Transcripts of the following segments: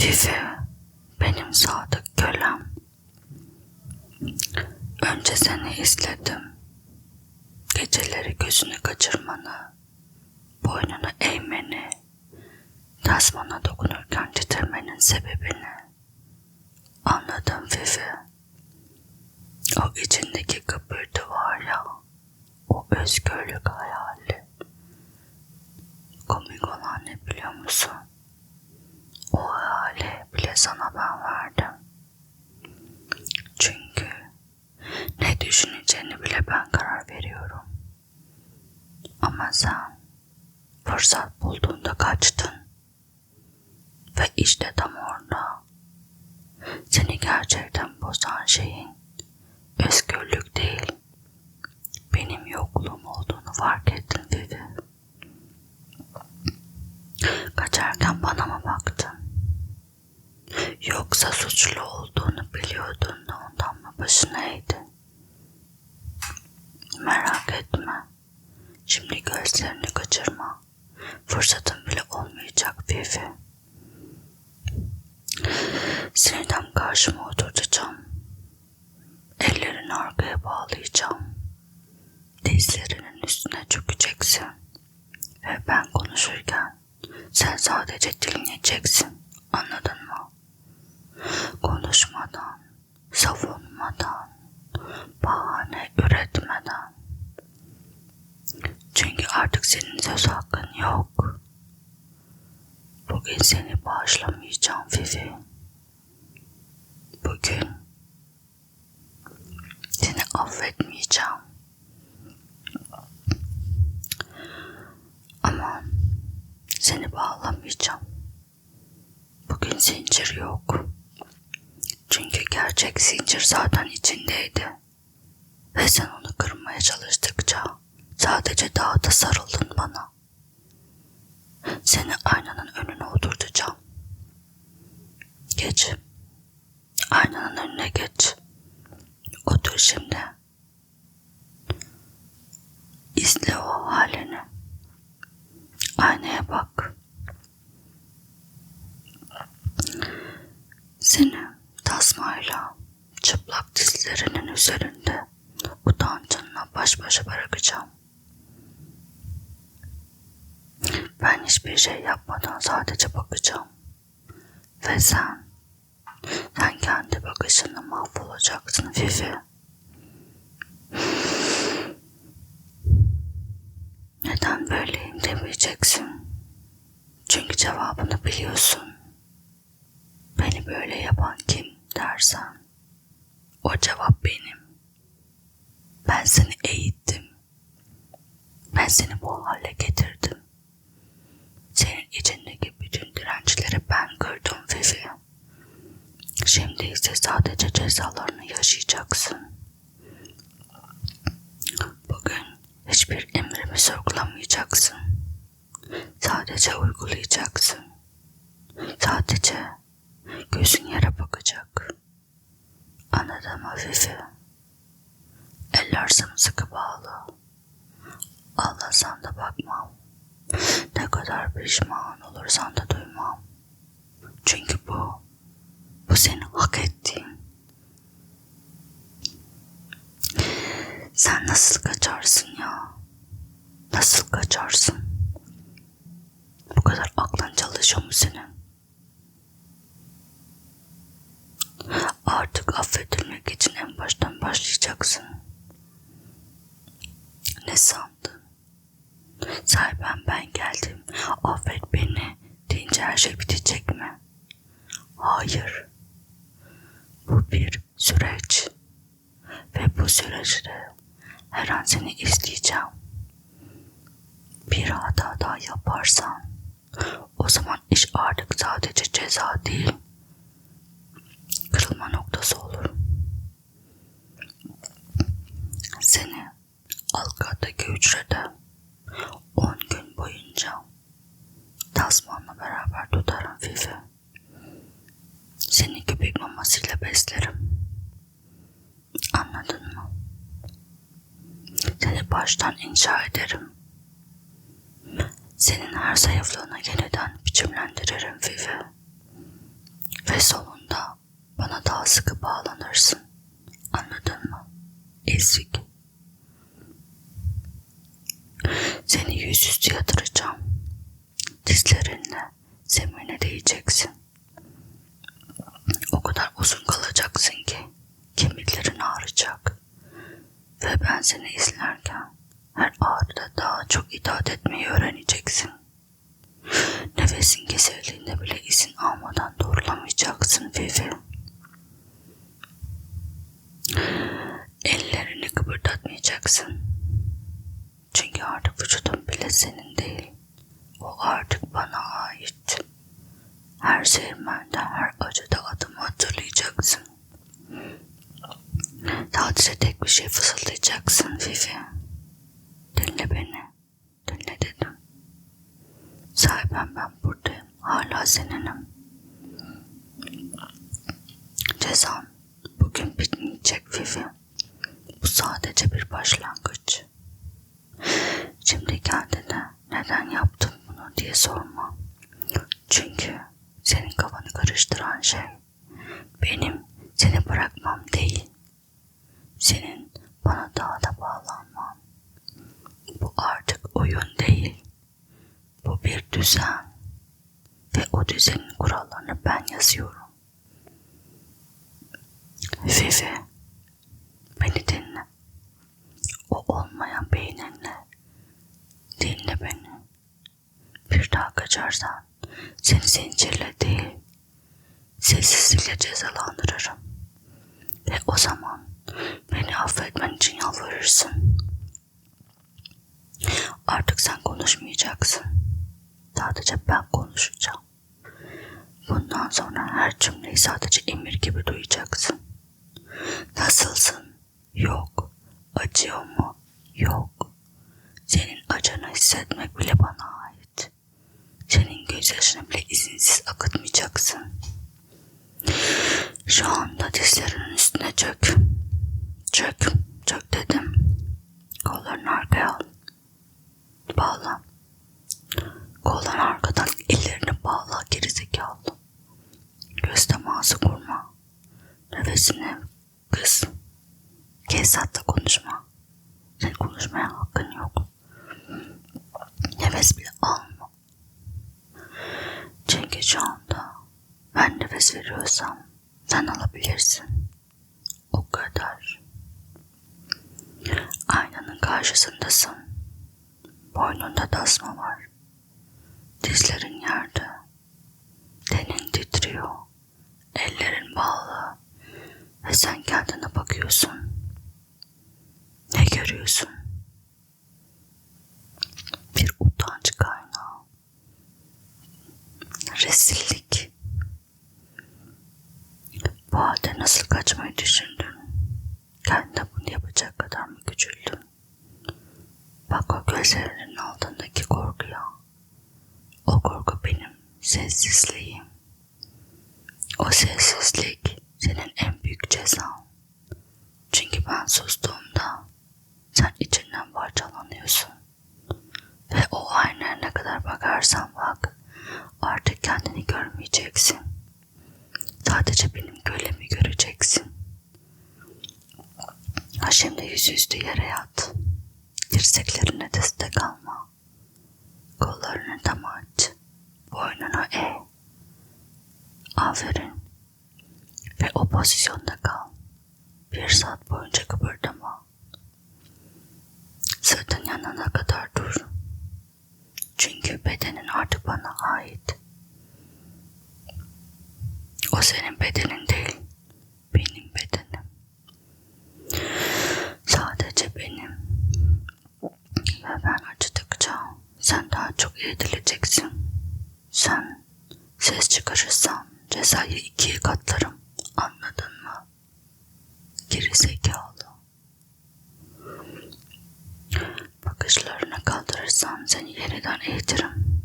Fifi, benim sadık kölem. Önce seni izledim. Geceleri gözünü kaçırmanı, boynunu eğmeni, tasmana dokunurken titrmenin sebebini anladım Fifi. O içindeki kıpırtı var ya, o özgürlük hayali. Komik olan ne biliyor musun? Sana ben verdim. Çünkü ne düşüneceğini bile ben karar veriyorum. Ama sen fırsat bulduğunda kaçtın. Ve işte tam orada seni gerçekten bozan şeyin kaçırma. Fırsatın bile olmayacak. Seni tam karşıma oturtacağım. Ellerini arkaya bağlayacağım. Dizlerinin üstüne çökeceksin. Ve ben konuşurken sen sadece dinleyeceksin. Anladın mı? Konuşmadan, savunmadan, bahane üretmeden. Çünkü artık senin söz hakkın yok. Bugün seni bağışlamayacağım Fifi. Bugün seni affetmeyeceğim. Ama seni bağlamayacağım. Bugün zincir yok. Çünkü gerçek zincir zaten içindeydi. Ve sen onu kırmaya çalıştıkça sadece daha da sarıldın bana. Seni aynanın önüne oturtacağım. Geç. Aynanın önüne geç. Otur şimdi. İzle o halini. Aynaya bak. Seni tasmayla çıplak dizlerinin üzerinde utancınla baş başa bırakacağım. Ben hiçbir şey yapmadan sadece bakacağım. Ve sen, sen kendi bakışınla mahvolacaksın Fifi. Neden böyleyim demeyeceksin. Çünkü cevabını biliyorsun. Beni böyle yapan kim dersen. O cevap benim. Ben seni eğittim. Ben seni bu hale getirdim. Senin içindeki bütün dirençleri ben kırdım Fifi. Şimdi ise sadece cezalarını yaşayacaksın. Bugün hiçbir emrimi sorgulamayacaksın. Sadece uygulayacaksın. Sadece gözün yere bakacak. Anladın mı Fifi? Eller sımsıkı bağlı. Ağlasan da bakmam. Ne kadar pişman olursan da duymam. Çünkü bu, bu senin hak ettiğin. Sen nasıl kaçarsın ya? Nasıl kaçarsın? Bu kadar aklın çalışıyor mu senin? Artık affedilmek için en baştan başlayacaksın. Ne sandın? Sahiben ben geldim, affet beni deyince her şey bitecek mi? Hayır. Bu bir süreç. Ve bu süreçte her an seni izleyeceğim. Bir hata daha yaparsan o zaman iş artık sadece ceza değil, kırılma noktası olur. Seni Alkat'taki hücrede 10 gün boyunca Tasman'la beraber tutarım Fifi. Seni köpek mamasıyla beslerim. Anladın mı? Seni baştan inşa ederim. Senin her zayıflığını yeniden biçimlendiririm Fifi. daha sıkı bağlanırsın. Anladın mı? Ezik. Seni yüzüstü yatıracağım. Dizlerinle zemine değeceksin. O kadar uzun kalacaksın ki kemiklerin ağrıyacak. Ve ben seni izlerken her ağrıda daha çok itaat etmeyi öğreneceksin. Nefesin kesildiğinde bile izin almadan doğrulamayacaksın Vivi. Ellerini kıpırdatmayacaksın. Çünkü artık vücudun bile senin değil. O artık bana ait. Her sermende, her acıda adımı hatırlayacaksın. Sadece tek bir şey fısıldayacaksın Vivi. Dinle beni. Dinle dedim. Sahiben ben buradayım. Hala seninim. Cezan bugün bitmeyecek Vivi. Bu sadece bir başlangıç. Şimdi kendine neden yaptım bunu diye sorma. Çünkü senin kafanı karıştıran şey benim seni bırakmam değil. Senin bana daha da bağlanman. Bu artık oyun değil. Bu bir düzen. Ve o düzenin kurallarını ben yazıyorum. Vivi, beni dinle. O olmayan beyninle dinle beni. Bir daha kaçarsan seni zincirle değil, sessizlikle cezalandırırım. Ve o zaman beni affetmen için yalvarırsın. Artık sen konuşmayacaksın. Sadece ben konuşacağım. Bundan sonra her cümleyi sadece emir gibi duyacaksın. Nasılsın? Yok. Acıyor mu? Yok. Senin acını hissetmek bile bana ait. Senin gözyaşını bile izinsiz akıtmayacaksın. Şu anda dizlerinin üstüne çök. Çök, çök dedim. Kollarını arkaya al. Bağla. Kollarını arkadan ellerini bağla gerizekalı. Göz teması kurma. Nefesini kız. Kes hatta konuşma. Sen konuşmaya hakkın yok. Nefes bile alma. Çünkü şu anda ben nefes veriyorsam sen alabilirsin. O kadar. Aynanın karşısındasın. Boynunda tasma var. Dizlerin yerde. Tenin titriyor. Ellerin bağlı. Ve sen kendine bakıyorsun. Ne görüyorsun? Bir utanç kaynağı. Rezillik. Bu halde nasıl kaçmayı düşündün? Kendine bunu yapacak kadar mı küçüldün? Bak o gözlerinin altındaki korkuya. O korku benim sessizliğim. O sessizlik senin en büyük cezan. Çünkü ben sustuğumda sen içinden parçalanıyorsun. Ve o aynaya ne kadar bakarsan bak artık kendini görmeyeceksin. Sadece benim gölemi göreceksin. Ha şimdi yüzüstü yere yat. Dirseklerine destek alma. Kollarını tam aç. Boynunu eğ. Aferin. Ve o pozisyonda kal. Bir saat boyunca kıpırdama. Sırtın yanına kadar dur. Çünkü bedenin artık bana ait. O senin bedenin değil, benim bedenim. Sadece benim. Ve ben acıdıkça sen daha çok eğitileceksin. Sen ses çıkarırsan cezayı ikiye katlarım. Anladın mı? Geri zekalı. Bakışlarını kaldırırsan seni yeniden eğitirim.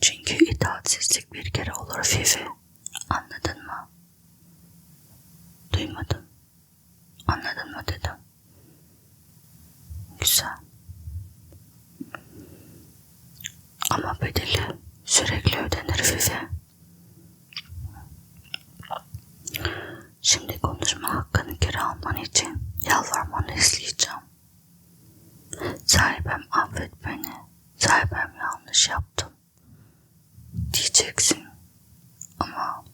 Çünkü itaatsizlik bir kere olur Fifi. Anladın mı? Duymadım. Anladın mı dedim. Güzel. Ama bedeli sürekli ödenir Fifi. Sonra izleyeceğim. Sahibem affet beni. Sahibem yanlış yaptım. Diyeceksin. Ama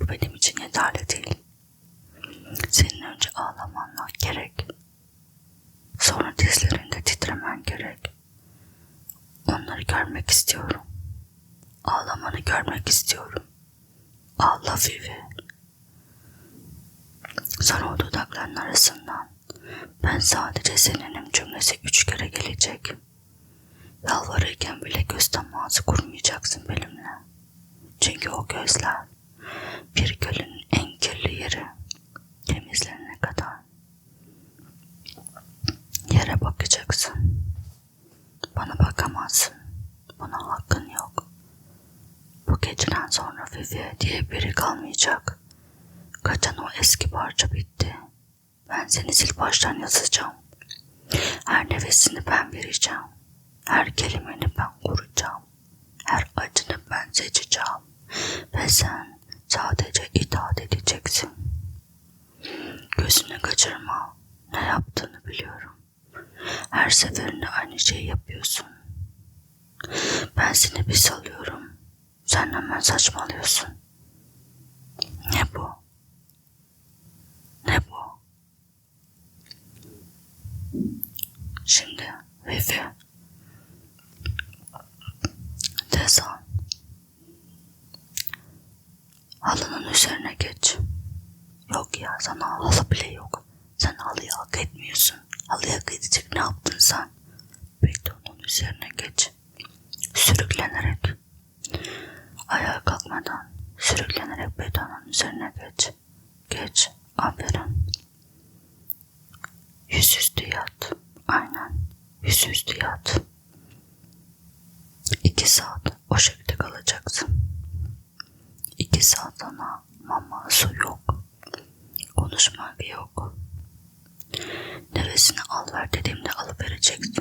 bu benim için yeterli değil. Senin önce ağlaman gerek. Sonra dizlerinde titremen gerek. Onları görmek istiyorum. Ağlamanı görmek istiyorum. Ağla Vivi. O dudakların arasından ben sadece seninim cümlesi üç kere gelecek. Yalvarırken bile göz teması kurmayacaksın benimle. Çünkü o gözler bir gölün en kirli yeri temizlenene kadar yere bakacaksın. Bana bakamazsın. Buna hakkın yok. Bu geceden sonra Vivi diye biri kalmayacak. Eski parça bitti. Ben seni sil baştan yazacağım. Her nefesini ben vereceğim. Her kelimeni ben kuracağım. Her acını ben seçeceğim. Ve sen sadece itaat edeceksin. Gözünü kaçırma. Ne yaptığını biliyorum. Her seferinde aynı şeyi yapıyorsun. Ben seni bir salıyorum. Sen hemen saçmalıyorsun. Ne bu? Ne bu? Şimdi Vivi. Tezan. Halının üzerine geç. Yok ya sana halı bile yok. Sen halıyı hak etmiyorsun. Halıyı hak edecek ne yaptın sen? Betonun üzerine geç. Sürüklenerek. Ayağa kalkmadan sürüklenerek betonun üzerine geç. Geç. Aferin. Yüzüstü yat. Aynen. Yüzüstü yat. İki saat o şekilde kalacaksın. İki saat sana mama su yok. Konuşmak yok. Nefesini al ver dediğimde alıvereceksin.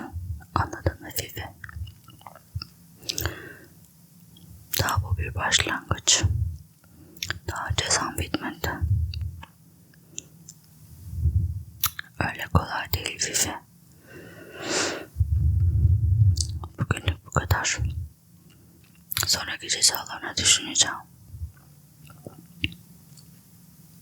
Anladın mı Vivi? Daha bu bir başlangıç. Daha cezam bitmedi. Öyle kolay değil Vivi. Bugünlük bu kadar. Sonraki cezalarını düşüneceğim.